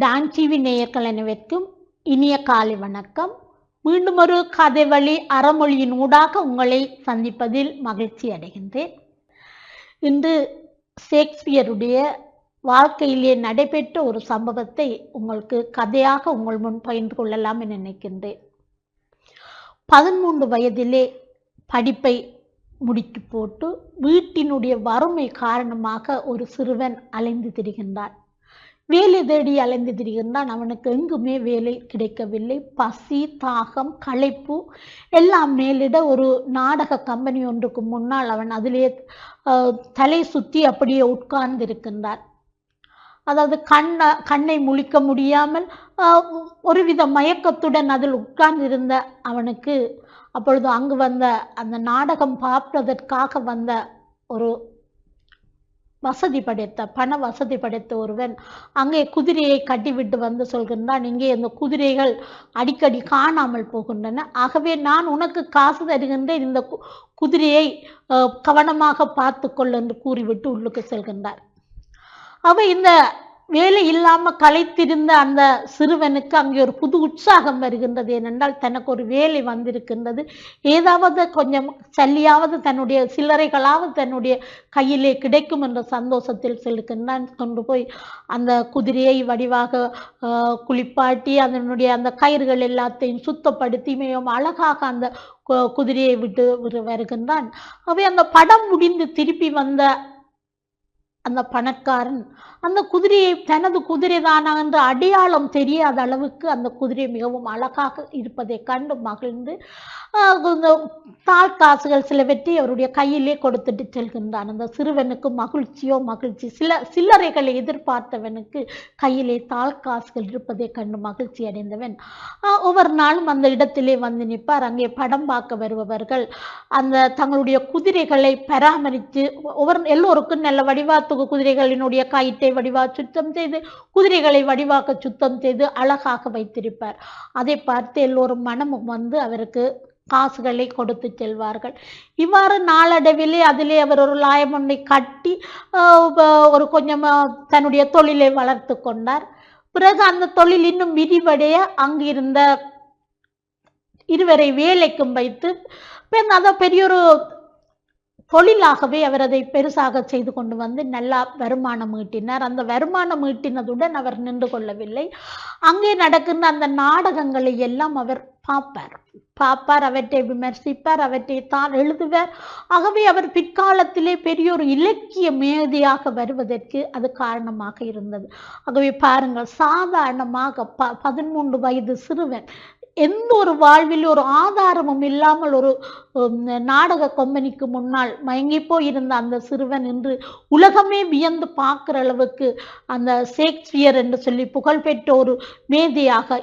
Don TV நேயர்கள் அனைவருக்கும் இனிய காலை வணக்கம். மீண்டும் ஒரு கதை வழி அறமொழியின் ஊடாக உங்களை சந்திப்பதில் மகிழ்ச்சி அடைகின்றேன். இன்று ஷேக்ஸ்பியருடைய வாழ்க்கையிலே நடைபெற்ற ஒரு சம்பவத்தை உங்களுக்கு கதையாக உங்கள் முன் பகிர்ந்து கொள்ளலாம் என நினைக்கின்றேன். பதிமூன்று வயதிலே படிப்பை முடித்து போட்டு வீட்டினுடைய வறுமை காரணமாக ஒரு சிறுவன் அலைந்து திரிகின்றான். வேலை தேடி அலைந்து திரிகின்றான் அவனுக்கு எங்குமே வேலை கிடைக்கவில்லை. பசி தாகம் களைப்பு எல்லாம் மேலிட ஒரு நாடக கம்பெனி ஒன்றுக்கு முன்னால் அவன் அதிலே தலை சுற்றி அப்படியே உட்கார்ந்து இருக்கின்றான் அதாவது கண்ண கண்ணை முழிக்க முடியாமல் ஒருவித மயக்கத்துடன் அதில் உட்கார்ந்திருந்த அவனுக்கு அப்பொழுது அங்கு வந்த அந்த நாடகம் பார்ப்பதற்காக வந்த ஒரு வசதி படைத்த பண வசதி படைத்த ஒருவன் அங்கே குதிரையை கட்டிவிட்டு வந்து சொல்கின்றான் இங்கே இந்த குதிரைகள் அடிக்கடி காணாமல் போகின்றன. ஆகவே நான் உனக்கு காசு தருகின்றேன். இந்த கு- குதிரையை கவனமாக கவனமாக பார்த்துக்கொள் என்று கூறிவிட்டு உள்ளுக்கு செல்கின்றார். அவ இந்த வேலை இல்லாமல் களைத்திருந்த அந்த சிறுவனுக்கு அங்கே ஒரு புது உற்சாகம் வருகின்றது. ஏனென்றால் தனக்கு ஒரு வேலை வந்திருக்கின்றது. ஏதாவது கொஞ்சம் சல்லியாவது தன்னுடைய சில்லறைகளாவது தன்னுடைய கையிலே கிடைக்கும் என்ற சந்தோஷத்தில் செல்கின்றான் கொண்டு போய் அந்த குதிரையை வடிவாக குளிப்பாட்டி அதனுடைய அந்த கயிறுகள் எல்லாத்தையும் சுத்தப்படுத்தி மிகவும் அழகாக அந்த கு- குதிரையை விட்டு வருகின்றான். அவை அந்த படம் முடிந்து திருப்பி வந்த அந்த பணக்காரன். அந்த குதிரையை தனது குதிரை தானா என்று அடையாளம் தெரியாத அளவுக்கு அந்த குதிரை மிகவும் அழகாக இருப்பதை கண்டு மகிழ்ந்து ஆஹ், இந்த தாள் காசுகள் சிலவற்றை அவருடைய கையிலே கொடுத்துட்டு செல்கின்றான். அந்த சிறுவனுக்கு மகிழ்ச்சியோ மகிழ்ச்சி சில சில்லறைகளை எதிர்பார்த்தவனுக்கு கையிலே தாள் காசுகள் இருப்பதை கண்டு மகிழ்ச்சி அடைந்தவன். ஆஹ், ஒவ்வொரு நாளும் அந்த இடத்திலே வந்து நிற்பார். அங்கே படம் பார்க்க வருபவர்கள் அந்த தங்களுடைய குதிரைகளை பராமரித்து ஒவ்வொரு எல்லோருக்கும் நல்ல வடிவாத்துக்கு குதிரைகளினுடைய கயிற்றை வடிவா சுத்தம் செய்து குதிரைகளை வடிவாக்க சுத்தம் செய்து அழகாக வைத்திருப்பார். அதை பார்த்து எல்லோரும் மனமும் வந்து அவருக்கு காசுகளை கொடுத்து செல்வார்கள். இவ்வாறு நாளடைவிலே அதிலே அவர் ஒரு லாயம் ஒன்றை கட்டி ஒரு கொஞ்சம் தன்னுடைய தொழிலை வளர்த்து கொண்டார். பிறகு அந்த தொழில் இன்னும் விரிவடைய அங்கிருந்த இருவரை வேலைக்கும் வைத்து பின் அதை பெரியொரு தொழிலாகவே அவர் அதை பெருசாக செய்து கொண்டு வந்து நல்லா வருமானம் ஈட்டினார். அந்த வருமானம் ஈட்டினதுடன் அவர் நின்று கொள்ளவில்லை. அங்கே நடக்கின்ற அந்த நாடகங்களை எல்லாம் அவர் பார்ப்பார். பார்ப்பார் அவற்றை விமர்சிப்பார் அவற்றை தான் எழுதுவார். ஆகவே அவர் பிற்காலத்திலே பெரிய ஒரு இலக்கிய மேதையாக வருவதற்கு அது காரணமாக இருந்தது. ஆகவே பாருங்கள் சாதாரணமாக ப பதிமூன்று வயது சிறுவன் எந்த ஒரு வாழ்வில் ஒரு ஆதாரமும் இல்லாமல் ஒரு நாடக கம்பெனிக்கு முன்னால் மயங்கி போயிருந்த அந்த சிறுவன் என்று உலகமே வியந்து பார்க்குற அளவுக்கு அந்த ஷேக்ஸ்பியர் என்று சொல்லி புகழ்பெற்ற ஒரு மேதையாக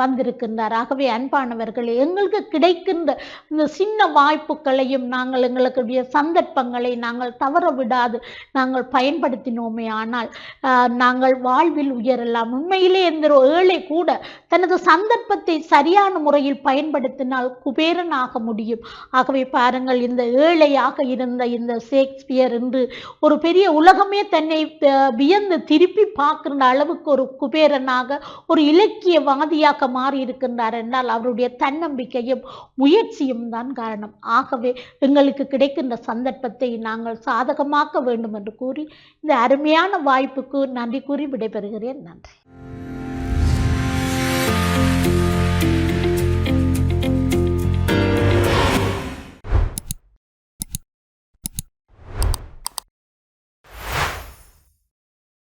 வந்திருக்கின்றார். ஆகவே அன்பானவர்களே எங்களுக்கு கிடைக்கின்ற இந்த சின்ன வாய்ப்புகளையும் நாங்கள் எங்களுடைய சந்தர்ப்பங்களை நாங்கள் தவற விடாது நாங்கள் பயன்படுத்தினோமே. ஆனால் நாங்கள் வாழ்வில் உயரலாம். உண்மையிலே எந்த ஏழை கூட தனது சந்தர்ப்பத்தை சரியான முறையில் பயன்படுத்தினால் குபேரன் ஆக முடியும். ஆகவே பாருங்கள் இந்த ஏழையாக இருந்த இந்த ஷேக்ஸ்பியர் என்று ஒரு பெரிய உலகமே தன்னை வியந்து திருப்பி பார்க்கின்ற அளவுக்கு ஒரு குபேரனாக ஒரு இலக்கியவாதியாக மாறி இருக்கின்றார் என்றால் அவருடைய தன்னம்பிக்கையும் முயற்சியும் தான் காரணம். ஆகவே எங்களுக்கு கிடைக்கின்ற சந்தர்ப்பத்தை நாங்கள் சாதகமாக்க வேண்டும் என்று கூறி இந்த அருமையான வாய்ப்புக்கு நன்றி கூறி விடைபெறுகிறேன். நன்றி.